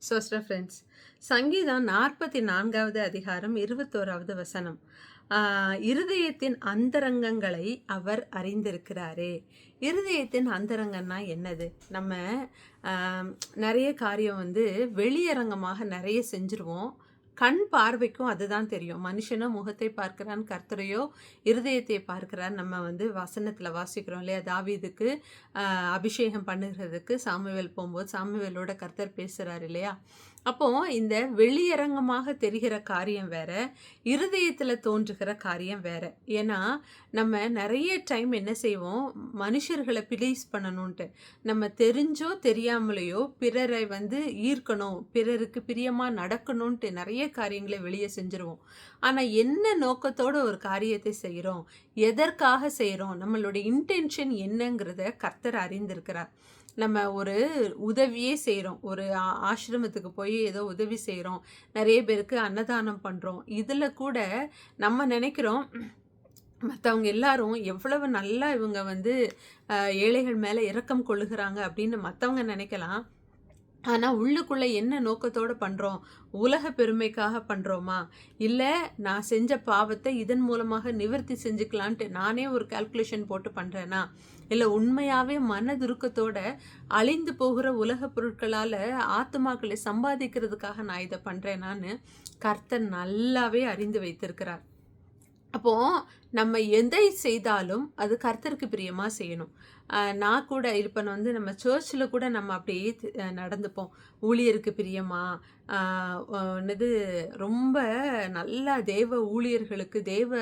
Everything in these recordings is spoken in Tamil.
சோஸ்டர் ஃப்ரெண்ட்ஸ் சங்கீதம் நாற்பத்தி நான்காவது அதிகாரம் இருபத்தோராவது வசனம். இருதயத்தின் அந்தரங்கங்களை அவர் அறிந்திருக்கிறாரே. இருதயத்தின் அந்தரங்கம்னா என்னது? நம்ம நிறைய காரியம் வந்து வெளியரங்கமாக நிறைய செஞ்சுருவோம். கண் பார்வைக்கும் அதுதான் தெரியும். மனுஷனோ முகத்தை பார்க்கிறான் கர்த்தரையோ இருதயத்தை பார்க்கிறான். நம்ம வந்து வசனத்தில் வாசிக்கிறோம் இல்லையா? தாவீதுக்கு அபிஷேகம் பண்ணுகிறதுக்கு சாமுவேல் போகும்போது சாமுவேலோட கர்த்தர் பேசுகிறார் இல்லையா? அப்போ இந்த வெளியரங்கமாக தெரிகிற காரியம் வேற இருதயத்தில் தோன்றுகிற காரியம் வேற. ஏன்னா நம்ம நிறைய டைம் என்ன செய்வோம்? மனுஷர்களை பிளீஸ் பண்ணணுன்ட்டு நம்ம தெரிஞ்சோ தெரியாமலேயோ பிறரை வந்து ஈர்க்கணும் பிறருக்கு பிரியமாக நடக்கணுன்ட்டு நிறைய காரியங்களை வெளியே செஞ்சுருவோம். ஆனால் என்ன நோக்கத்தோட ஒரு காரியத்தை செய்கிறோம்? எதற்காக செய்கிறோம்? நம்மளுடைய இன்டென்ஷன் என்னங்கிறத கர்த்தர் அறிந்திருக்கிறார். நம்ம ஒரு உதவியே செய்கிறோம் ஒரு ஆ- ஆசிரமத்துக்கு போய் ஏதோ உதவி செய்கிறோம் நிறைய பேருக்கு அன்னதானம் பண்ணுறோம் இதில் கூட நம்ம நினைக்கிறோம் மற்றவங்க எல்லாரும் எவ்வளவு நல்லா இவங்க வந்து ஏழைகள் மேலே இரக்கம் கொள்ளுகிறாங்க அப்படின்னு மற்றவங்க நினைக்கலாம். ஆனால் உள்ளுக்குள்ளே என்ன நோக்கத்தோடு பண்ணுறோம் உலக பெருமைக்காக பண்ணுறோமா இல்லை நான் செஞ்ச பாவத்தை இதன் மூலமாக நிவர்த்தி செஞ்சுக்கலான்ட்டு நானே ஒரு கால்குலேஷன் போட்டு பண்ணுறேனா இல்லை உண்மையாகவே மனதுருக்கத்தோட அழிந்து போகிற உலக பொருட்களால் ஆத்துமாக்களை சம்பாதிக்கிறதுக்காக நான் இதை பண்ணுறேனான்னு கர்த்தர் நல்லாவே அறிந்து வைத்திருக்கிறார். அப்போது நம்ம எதை செய்தாலும் அது கர்த்தருக்கு பிரியமாக செய்யணும். நான் கூட இப்போ வந்து நம்ம சர்ச்சில் கூட நம்ம அப்படியே நடந்துப்போம். ஊழியருக்கு பிரியமா? என்னது ரொம்ப நல்லா தேவ ஊழியர்களுக்கு தேவ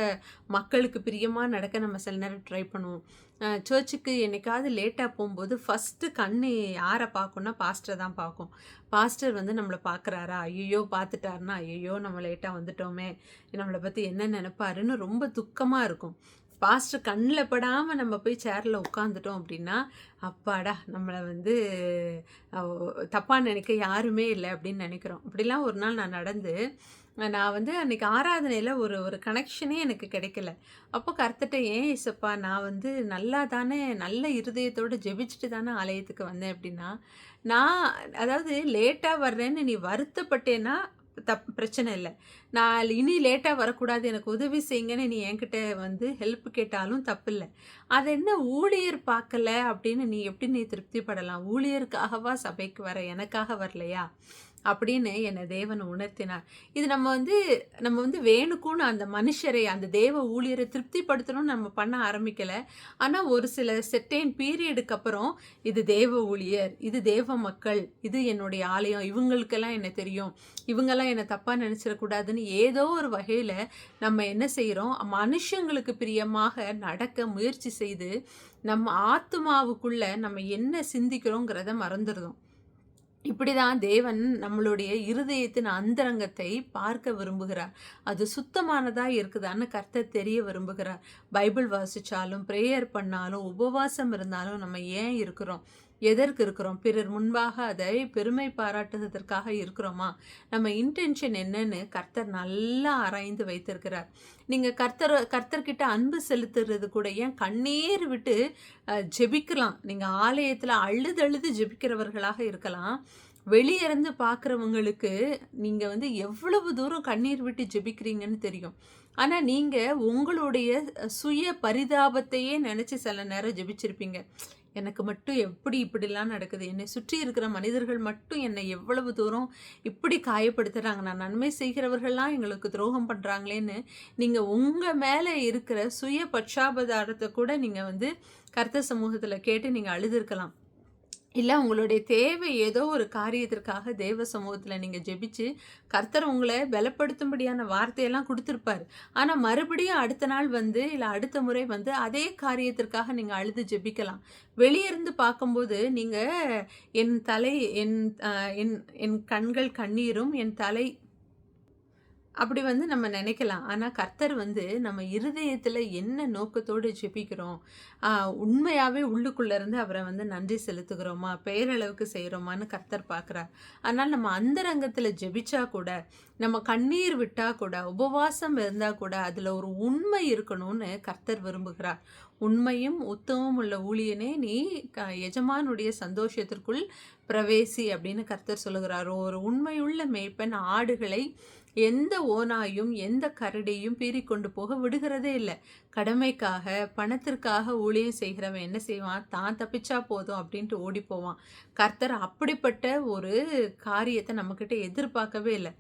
மக்களுக்கு பிரியமாக நடக்க நம்ம சில நேரம் ட்ரை பண்ணுவோம். சர்ச்சுக்கு என்னைக்காவது லேட்டாக போகும்போது ஃபஸ்ட்டு கண்ணு யாரை பார்க்கும்னா பாஸ்டர் தான் பார்க்கும். பாஸ்டர் வந்து நம்மளை பார்க்குறாரா? ஐயோ பார்த்துட்டாருன்னா ஐயோ நம்ம லேட்டாக வந்துட்டோமே. நம்மளை பற்றி என்ன நினைப்பாருன்னு ரொம்ப துக்கமாக இருக்கும். பாஸ்டர் கண்ணில் படாமல் நம்ம போய் சேரில் உட்காந்துட்டோம் அப்படின்னா அப்பாடா நம்மளை வந்து தப்பாக நினைக்க யாருமே இல்லை அப்படின்னு நினைக்கிறோம். அப்படிலாம் ஒரு நாள் நான் நடந்து நான் வந்து அன்றைக்கி ஆராதனையில் ஒரு ஒரு கனெக்ஷனே எனக்கு கிடைக்கல. அப்போ கருத்துட்டேன் ஏன் இசப்பா நான் வந்து நல்லா தானே நல்ல இருதயத்தோடு ஜெபிச்சுட்டு தானே ஆலயத்துக்கு வந்தேன் அப்படின்னா நான் அதாவது லேட்டாக வர்றேன்னு நீ வருத்தப்பட்டேன்னா தப் பிரச்சனை இல்லை. நான் இனி லேட்டாக வரக்கூடாது எனக்கு உதவி செய்யுங்கன்னு நீ என்கிட்ட வந்து ஹெல்ப் கேட்டாலும் தப்பில்லை. அது என்ன ஊழியர் பார்க்கல அப்படின்னு நீ எப்படி நீ திருப்திப்படலாம்? ஊழியருக்காகவா சபைக்கு வர எனக்காக வரலையா? அப்படின்னு என்னை தேவன் உணர்த்தினார். இது நம்ம வந்து நம்ம வந்து வேணுக்குன்னு அந்த மனுஷரை அந்த தேவ ஊழியரை திருப்திப்படுத்தணும்னு நம்ம பண்ண ஆரம்பிக்கலை. ஆனால் ஒரு சில செட்டைன் பீரியடுக்கு அப்புறம் இது தேவ ஊழியர் இது தேவ மக்கள் இது என்னுடைய ஆலயம் இவங்களுக்கெல்லாம் என்ன தெரியும்? இவங்கெல்லாம் என்னை தப்பாக நினச்சிடக்கூடாதுன்னு ஏதோ ஒரு வகையில் நம்ம என்ன செய்கிறோம் மனுஷங்களுக்கு பிரியமாக நடக்க முயற்சி செய்து நம்ம ஆத்மாவுக்குள்ளே நம்ம என்ன சிந்திக்கிறோங்கிறத மறந்துடுறோம். இப்படிதான் தேவன் நம்மளுடைய இருதயத்தின் அந்தரங்கத்தை பார்க்க விரும்புகிறார். அது சுத்தமானதா இருக்குதான்னு கர்த்தர் தெரிய விரும்புகிறார். பைபிள் வாசிச்சாலும் ப்ரேயர் பண்ணாலும் உபவாசம் இருந்தாலும் நம்ம ஏன் இருக்கிறோம்? எதற்கு இருக்கிறோம்? பிறர் முன்பாக அதை பெருமை பாராட்டுவதற்காக இருக்கிறோமா? நம்ம இன்டென்ஷன் என்னன்னு கர்த்தர் நல்லா ஆராய்ந்து வைத்திருக்கிறார். நீங்கள் கர்த்தர் கர்த்தர்கிட்ட அன்பு செலுத்துறது கூட ஏன் கண்ணீர் விட்டு ஜெபிக்கலாம். நீங்கள் ஆலயத்தில் அழுது அழுது ஜெபிக்கிறவர்களாக இருக்கலாம். வெளியிருந்து பார்க்குறவங்களுக்கு நீங்கள் வந்து எவ்வளவு தூரம் கண்ணீர் விட்டு ஜெபிக்கிறீங்கன்னு தெரியும். ஆனால் நீங்கள் உங்களுடைய சுய பரிதாபத்தையே நினச்சி சில நேரம் ஜெபிச்சிருப்பீங்க. எனக்கு மட்டும் எப்படி இப்படிலாம் நடக்குது? என்னை சுற்றி இருக்கிற மனிதர்கள் மட்டும் என்னை எவ்வளவு தூரம் இப்படி காயப்படுத்துகிறாங்க நான் நன்மை செய்கிறவர்கள்லாம் எங்களுக்கு துரோகம் பண்ணுறாங்களேன்னு நீங்கள் உங்கள் மேலே இருக்கிற சுய பட்சாபதாரத்தை கூட நீங்கள் வந்து கர்த்த சமூகத்தில் கேட்டு நீங்கள் அழுதுருக்கலாம். இல்லை உங்களுடைய தேவை ஏதோ ஒரு காரியத்திற்காக தேவ சமூகத்தில் நீங்கள் ஜெபிச்சு கர்த்தர் உங்களை பலப்படுத்தும்படியான வார்த்தையெல்லாம் கொடுத்துருப்பாரு. ஆனால் மறுபடியும் அடுத்த நாள் வந்து இல்லை அடுத்த முறை வந்து அதே காரியத்திற்காக நீங்கள் அழுது ஜெபிக்கலாம். வெளியிருந்து பார்க்கும்போது நீங்கள் என் தலை என் என் என் கண்கள் கண்ணீரும் என் தலை அப்படி வந்து நம்ம நினைக்கலாம். ஆனால் கர்த்தர் வந்து நம்ம இருதயத்தில் என்ன நோக்கத்தோடு ஜெபிக்கிறோம், உண்மையாகவே உள்ளுக்குள்ளேருந்து அவரை வந்து நன்றி செலுத்துகிறோமா, பேரளவுக்கு செய்கிறோமான்னு கர்த்தர் பார்க்குறார். ஆனால் நம்ம அந்தரங்கத்தில் ஜெபிச்சா கூட, நம்ம கண்ணீர் விட்டால் கூட, உபவாசம் இருந்தால் கூட, அதில் ஒரு உண்மை இருக்கணும்னு கர்த்தர் விரும்புகிறார். "உண்மையும் உத்தமும் உள்ள ஊழியனே, நீ க எஜமானுடைய சந்தோஷத்திற்குள் பிரவேசி" அப்படின்னு கர்த்தர் சொல்லுகிறார். ஒரு உண்மையுள்ள மேய்ப்பன் ஆடுகளை எந்த ஓனாயும் எந்த கரடியும் பீறிக்கொண்டு போக விடுகிறதே இல்லை கடமைக்காக, பணத்திற்காக ஊழியம் செய்கிறவன் என்ன செய்வான்? தான் தப்பிச்சா போதும் அப்படின்ட்டு ஓடி போவான். கர்த்தர் அப்படிப்பட்ட ஒரு காரியத்தை நம்மக்கிட்ட எதிர்பார்க்கவே இல்லை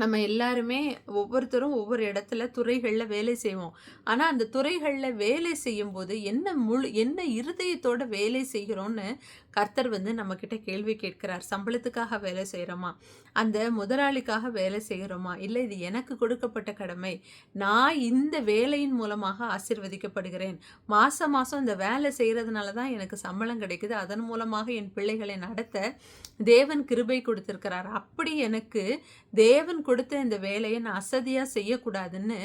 நம்ம எல்லாருமே ஒவ்வொருத்தரும் ஒவ்வொரு இடத்துல துறைகளில் வேலை செய்வோம். ஆனால் அந்த துறைகளில் வேலை செய்யும்போது என்ன முழு என்ன இருதயத்தோட வேலை செய்கிறோம்னு கர்த்தர் வந்து நம்மக்கிட்ட கேள்வி கேட்கிறார். சம்பளத்துக்காக வேலை செய்கிறோமா அந்த முதலாளிக்காக வேலை செய்கிறோமா? இல்லை இது எனக்கு கொடுக்கப்பட்ட கடமை. நான் இந்த வேலையின் மூலமாக ஆசிர்வதிக்கப்படுகிறேன் மாதம் மாதம் இந்த வேலை செய்கிறதுனால தான் எனக்கு சம்பளம் கிடைக்குது. அதன் மூலமாக என் பிள்ளைகளை நடத்த தேவன் கிருபை கொடுத்துருக்கிறார் அப்படி எனக்கு தேவன் கொடுத்த இந்த வேலையை நான் அசதியாக செய்யக்கூடாதுன்னு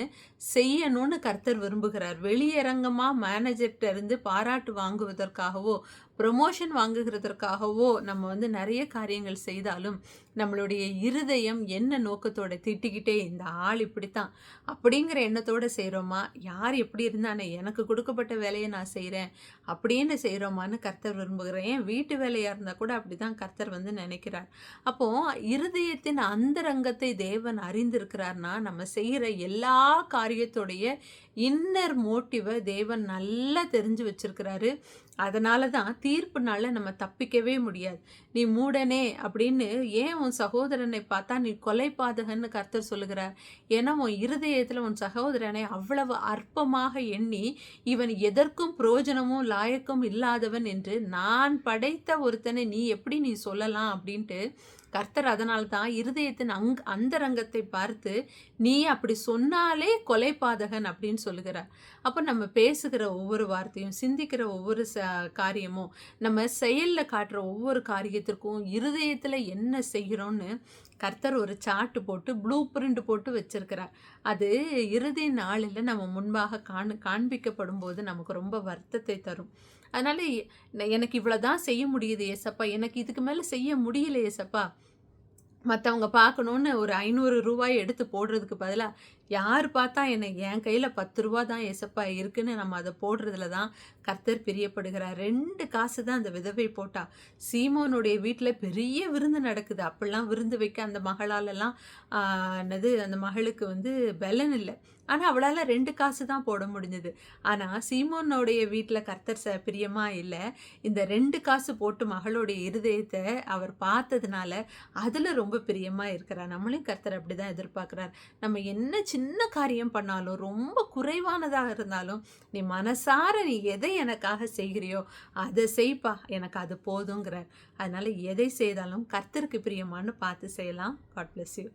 செய்யணும்னு கர்த்தர் விரும்புகிறார். வெளியரங்கமாக மேனேஜர்கிட்ட இருந்து பாராட்டு வாங்குவதற்காகவோ, ப்ரொமோஷன் வாங்குகிறதற்காகவோ நம்ம வந்து நிறைய காரியங்கள் செய்தாலும், நம்மளுடைய இருதயம் என்ன நோக்கத்தோட திட்டிக்கிட்டே, "இந்த ஆள் இப்படித்தான்" அப்படிங்கிற எண்ணத்தோடு செய்கிறோமா "யார் எப்படி இருந்தானே, எனக்கு கொடுக்கப்பட்ட வேலையை நான் செய்கிறேன் அப்படின்னு செய்கிறோமான்னு கர்த்தர் விரும்புகிறேன் ஏன் வீட்டு வேலையாக இருந்தால் கூட அப்படிதான் கர்த்தர் வந்து நினைக்கிறார். அப்போது இருதயத்தின் அந்தரங்கத்தை தேவன் அறிந்திருக்கிறார்னா, நம்ம செய்கிற எல்லா காரியத்தோடைய இன்னர் மோட்டிவை தேவன் நல்லா தெரிஞ்சு வச்சிருக்கிறாரு. அதனால தான் தீர்ப்புனால நம்ம தப்பிக்கவே முடியாது. "நீ மூடனே" அப்படின்னு ஏன் உன் சகோதரனை பார்த்தா நீ கொலை பாதகன்னு கர்த்தர் சொல்லுகிறார்? ஏன்னா உன் இருதயத்தில் உன் சகோதரனை அவ்வளவு அற்பமாக எண்ணி, "இவன் எதற்கும் பிரயோஜனமும், லாயக்கும் இல்லாதவன் என்று நான் படைத்த ஒருத்தனை நீ எப்படி நீ சொல்லலாம்?" அப்படின்ட்டு கர்த்தர் அதனால் தான் இருதயத்தின் அங் அந்தரங்கத்தை பார்த்து, "நீ அப்படி சொன்னாலே கொலை பாதகன் அப்படின்னு சொல்லுகிறார். அப்போ நம்ம பேசுகிற ஒவ்வொரு வார்த்தையும், சிந்திக்கிற ஒவ்வொரு ச காரியமும், நம்ம செயலில் காட்டுற ஒவ்வொரு காரியத்திற்கும் இருதயத்தில் என்ன செய்கிறோம்னு கர்த்தர் ஒரு சார்ட்டு போட்டு, ப்ளூ பிரிண்ட் போட்டு வச்சிருக்கிறார். அது இறுதி நாளில் நம்ம முன்பாக காண் காண்பிக்கப்படும் போது நமக்கு ரொம்ப வருத்தத்தை தரும். அதனால் "எனக்கு இவ்வளோ தான் செய்ய முடியுது ஏசப்பா. எனக்கு இதுக்கு மேலே செய்ய முடியல ஏசப்பா." மற்றவங்க பார்க்கணுன்னு ஒரு ஐநூறு ரூபாய் எடுத்து போடுறதுக்கு பதிலாக யார் பார்த்தா என்னை என் கையில் பத்து ரூபா தான் எசப்பா இருக்குன்னு நம்ம அதை போடுறதுல தான் கர்த்தர் பிரியப்படுகிறார். ரெண்டு காசு தான் அந்த விதவை போட்டா. சீமோனுடைய வீட்டில் பெரிய விருந்து நடக்குது. அப்படிலாம் விருந்து வைக்க அந்த மகளாலெல்லாம் என்னது அந்த மகளுக்கு வந்து பலன் இல்லை ஆனால் அவளால் ரெண்டு காசு தான் போட முடிஞ்சது. ஆனால் சீமோனுடைய வீட்டில் கர்த்தர் ச பிரியமா இல்லை இந்த ரெண்டு காசு போட்டு மகளுடைய இருதயத்தை அவர் பார்த்ததுனால, அதில் ரொம்ப பிரியமாக இருக்கிறார். நம்மளையும் கர்த்தர் அப்படி தான் எதிர்பார்க்குறார் நம்ம என்ன சின்ன காரியம் பண்ணாலும், ரொம்ப குறைவானதாக இருந்தாலும், "நீ மனசார நீ எதை எனக்காக செய்கிறியோ, அதை செய்ப்பா. எனக்கு அது போதுங்கிறார்." அதனால் எதை செய்தாலும் கர்த்தருக்கு பிரியமானு பார்த்து செய்யலாம். God bless you.